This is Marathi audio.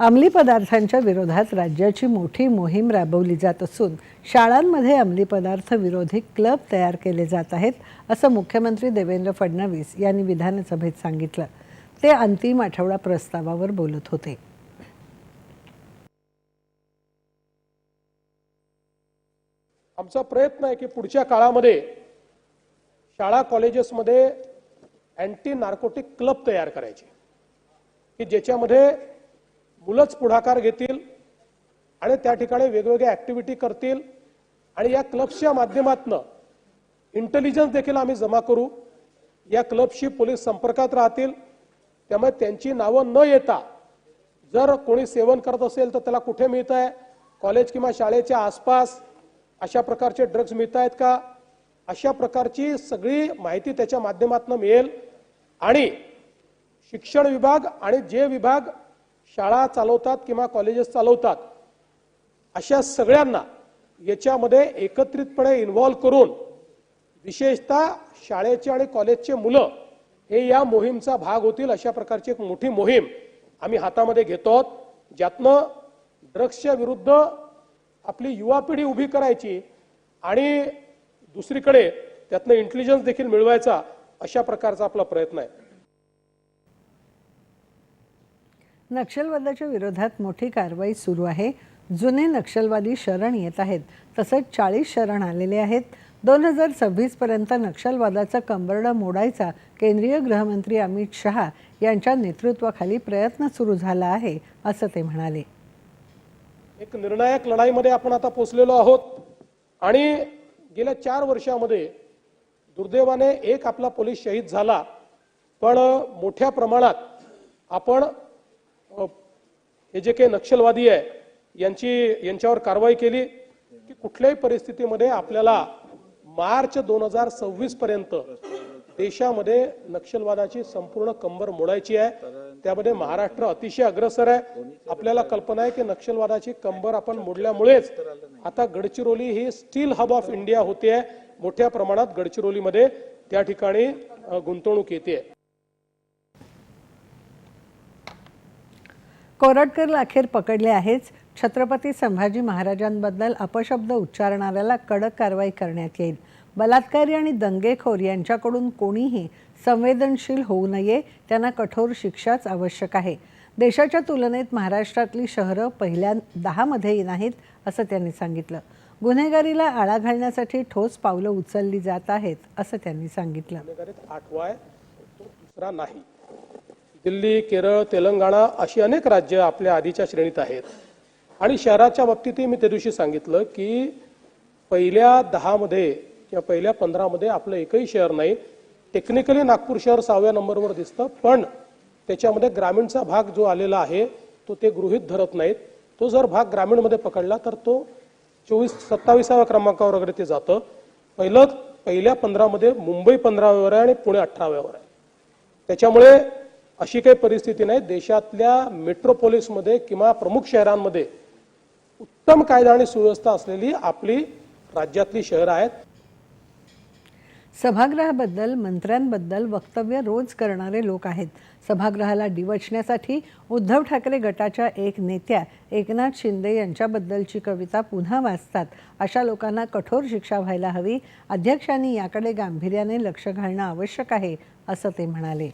अंमली पदार्थांच्या विरोधात राज्याची मोठी मोहीम राबवली जात असून शाळांमध्ये अंमली पदार्थ विरोधी क्लब तयार केले जात आहेत असं मुख्यमंत्री देवेंद्र फडणवीस यांनी विधानसभेत सांगितलं. ते अंतिम आठवडा प्रस्तावावर बोलत होते. आमचा प्रयत्न आहे की पुढच्या काळामध्ये शाळा कॉलेजेसमध्ये अँटी नार्कोटिक क्लब तयार करायचे की ज्याच्यामध्ये मुलंच पुढाकार घेतील आणि त्या ठिकाणी वेगवेगळ्या ऍक्टिव्हिटी करतील. आणि या क्लब्सच्या माध्यमातनं इंटेलिजन्स देखील आम्ही जमा करू. या क्लबशी पोलीस संपर्कात राहतील. त्यामुळे त्यांची नावं न येता जर कोणी सेवन करत असेल तर त्याला कुठे मिळत आहे? कॉलेज किंवा शाळेच्या आसपास अशा प्रकारचे ड्रग्ज मिळत आहेत का? अशा प्रकारची सगळी माहिती त्याच्या माध्यमातून मिळेल. आणि शिक्षण विभाग आणि जे विभाग शाळा चालवतात किंवा कॉलेजेस चालवतात अशा सगळ्यांना याच्यामध्ये एकत्रितपणे इन्व्हॉल्व करून विशेषतः शाळेचे आणि कॉलेजचे मुलं हे या मोहीमचा भाग होतील अशा प्रकारची एक मोठी मोहीम आम्ही हातामध्ये घेतो आहोत ज्यातनं ड्रग्सच्या विरुद्ध आपली युवा पिढी उभी करायची आणि दुसरीकडे त्यातनं इंटेलिजन्स देखील मिळवायचा अशा प्रकारचा आपला प्रयत्न आहे. नक्षलवादाच्या विरोधात मोठी कारवाई सुरू आहे. जुने नक्षलवादी शरण येत आहेत. तसंच चाळीस शरण आलेले आहेत. दोन हजार सव्वीसपर्यंत नक्षलवादाचा कंबरडं मोडायचा केंद्रीय गृहमंत्री अमित शहा यांच्या नेतृत्वाखाली प्रयत्न सुरू झाला आहे असं ते म्हणाले. एक निर्णायक लढाईमध्ये आपण आता पोचलेलो आहोत. आणि गेल्या चार वर्षामध्ये दुर्दैवाने एक आपला पोलीस शहीद झाला. पण मोठ्या प्रमाणात आपण हे जे काही नक्षलवादी आहे यांची यांच्यावर कारवाई केली की कुठल्याही परिस्थितीमध्ये आपल्याला मार्च दोन हजार सव्वीस पर्यंत देशामध्ये नक्षलवादाची संपूर्ण कंबर मोडायची आहे. त्यामध्ये महाराष्ट्र अतिशय अग्रसर आहे. आपल्याला कल्पना आहे की नक्षलवादाची कंबर आपण मोडल्यामुळेच आता गडचिरोली ही स्टील हब ऑफ इंडिया होते आहे मोठ्या प्रमाणात गडचिरोलीमध्ये त्या ठिकाणी गुंतवणूक येते कोरटकरला अखेर पकडले आहेच. छत्रपती संभाजी महाराजांबद्दल अपशब्द उच्चारणाऱ्याला कडक कारवाई करण्यात येईल. बलात्कारी आणि दंगेखोर यांच्याकडून कोणीही संवेदनशील होऊ नये त्यांना कठोर शिक्षाच आवश्यक आहे. देशाच्या तुलनेत महाराष्ट्रातली शहरं पहिल्या दहामध्ये नाहीत असं त्यांनी सांगितलं. गुन्हेगारीला आळा घालण्यासाठी ठोस पावलं उचलली जात आहेत असं त्यांनी सांगितलं. तो दुसरा नाही. दिल्ली केरळ तेलंगणा अशी अनेक राज्य आपल्या आधीच्या श्रेणीत आहेत. आणि शहराच्या बाबतीतही मी त्या दिवशी सांगितलं की पहिल्या दहामध्ये किंवा पहिल्या पंधरामध्ये आपलं एकही शहर नाही. टेक्निकली नागपूर शहर सहाव्या नंबरवर दिसतं पण त्याच्यामध्ये ग्रामीणचा भाग जो आलेला आहे तो ते गृहित धरत नाहीत. तो जर भाग ग्रामीणमध्ये पकडला तर तो चोवीस सत्तावीसाव्या क्रमांकावर वगैरे ते जातं. पहिलं पहिल्या पंधरामध्ये मुंबई पंधराव्यावर आहे आणि पुणे अठराव्यावर आहे. त्याच्यामुळे अशी काही परिस्थिती नाही. देशातल्या मेट्रोपोलिसमध्ये किंवा प्रमुख शहरांमध्ये उत्तम कायदा आणि सुव्यवस्था असलेली आपली राज्यातली शहरं आहेत. सभागृहाबद्दल मंत्र्यांबद्दल वक्तव्य रोज करणारे लोक आहेत. सभागृहाला डिवचण्यासाठी उद्धव ठाकरे गटाच्या एक नेत्या एकनाथ शिंदे यांच्याबद्दलची कविता पुन्हा वाचतात. अशा लोकांना कठोर शिक्षा व्हायला हवी. अध्यक्षांनी याकडे गांभीर्याने लक्ष घालणं आवश्यक आहे असं ते म्हणाले.